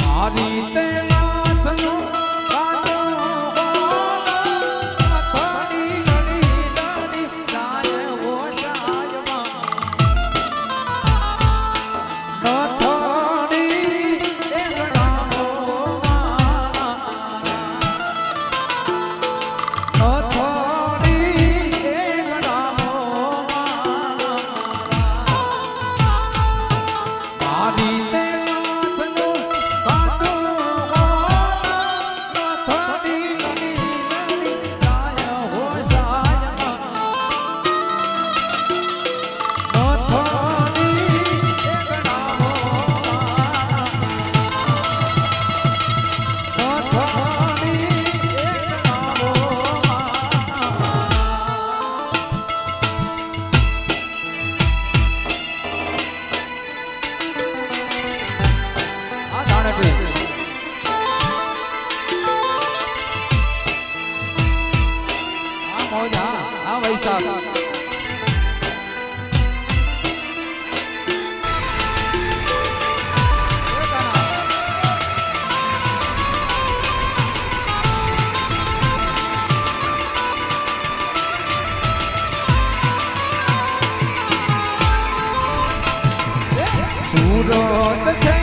મારી તે આ મોજ હા આ સુરત છે